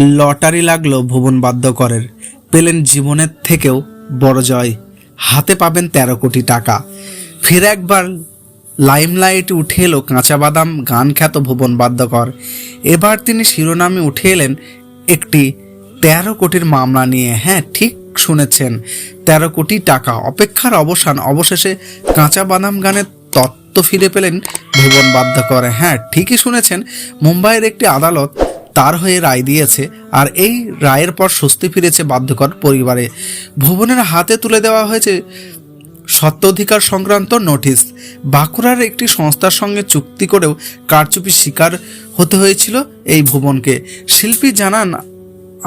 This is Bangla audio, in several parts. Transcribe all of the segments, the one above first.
লটারি লাগল ভুবন বাদ্যকরের। পেলেন জীবনের থেকেও বড় জয়। হাতে পাবেন তেরো কোটি টাকা। ফের একবার লাইমলাইটে উঠে এলো কাঁচা বাদাম গান খ্যাত ভুবন বাদ্যকর। এবার তিনি শিরোনামে উঠে এলেন একটি তেরো কোটির মামলা নিয়ে। হ্যাঁ ঠিক শুনেছেন। তেরো কোটি টাকা। অপেক্ষার অবসান। অবশেষে কাঁচা বাদাম গানের তত্ত্ব ফিরে পেলেন ভুবন বাদ্যকর। হ্যাঁ ঠিকই শুনেছেন। মুম্বাইয়ের একটি আদালত তার হয়ে রায় দিয়েছে আর এই রায়ের পর স্বস্তি ফিরেছে বাধ্যকর পরিবারে। ভুবনের হাতে তুলে দেওয়া হয়েছে সত্য অধিকার সংক্রান্ত নোটিশ। বাঁকুড়ার একটি সংস্থার সঙ্গে চুক্তি করেও কারচুপি শিকার হতে হয়েছিল এই ভুবনকে। শিল্পী জানান,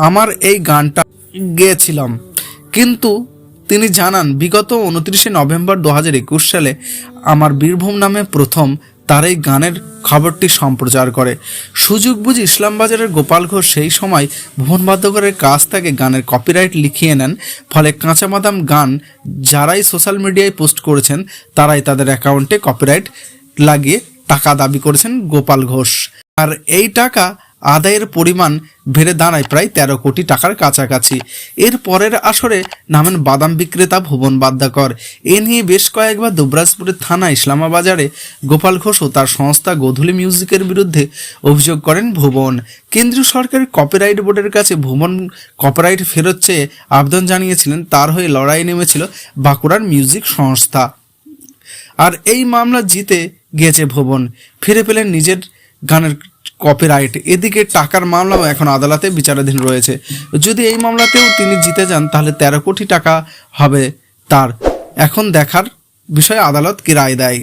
আমার এই গানটা গেয়েছিলাম। কিন্তু তিনি জানান, বিগত উনত্রিশে নভেম্বর দু হাজার একুশ সালে আমার বীরভূম নামে প্রথম তার এই গানের খবরটি সম্প্রচার করে। সুযোগ বুঝে ইসলামবাজারের গোপাল ঘোষ সেই সময় ভুবন বাদ্যকরের কাছ থেকে গানের কপিরাইট লিখিয়ে নেন। ফলে কাঁচামাদাম গান যারাই সোশ্যাল মিডিয়ায় পোস্ট করেছেন, তারাই তাদের অ্যাকাউন্টে কপিরাইট লাগিয়ে টাকা দাবি করেছেন গোপাল ঘোষ। আর এই টাকা আদায়ের পরিমাণ বেড়ে দাঁড়ায় প্রায় তেরো কোটি টাকার কাছাকাছি। এর পরের আসরে নামেন বাদাম বিক্রেতা ভুবন বাদ্যাকর। এ নিয়ে বেশ কয়েকবার দুবরাজপুরের থানা ইসলামাবাজারে গোপাল ঘোষ ও তার সংস্থা গোধূলি মিউজিকের বিরুদ্ধে অভিযোগ করেন ভুবন। কেন্দ্রীয় সরকারের কপিরাইট বোর্ডের কাছে ভুবন কপিরাইট ফেরত চেয়ে আবেদন জানিয়েছিলেন, তার হয়ে লড়াই নেমেছিল বাঁকুড়ার মিউজিক সংস্থা। আর এই মামলা জিতে গিয়েছে ভুবন। ফিরে পেলেন নিজের গানের কপিরাইট এদিকে টাকার মামলাও এখন আদালতে বিচারাধীন রয়েছে। যদি এই মামলাতেও তিনি জিতে যান, তাহলে তেরো কোটি টাকা হবে তার। এখন দেখার বিষয়ে আদালত কি রায় দেয়?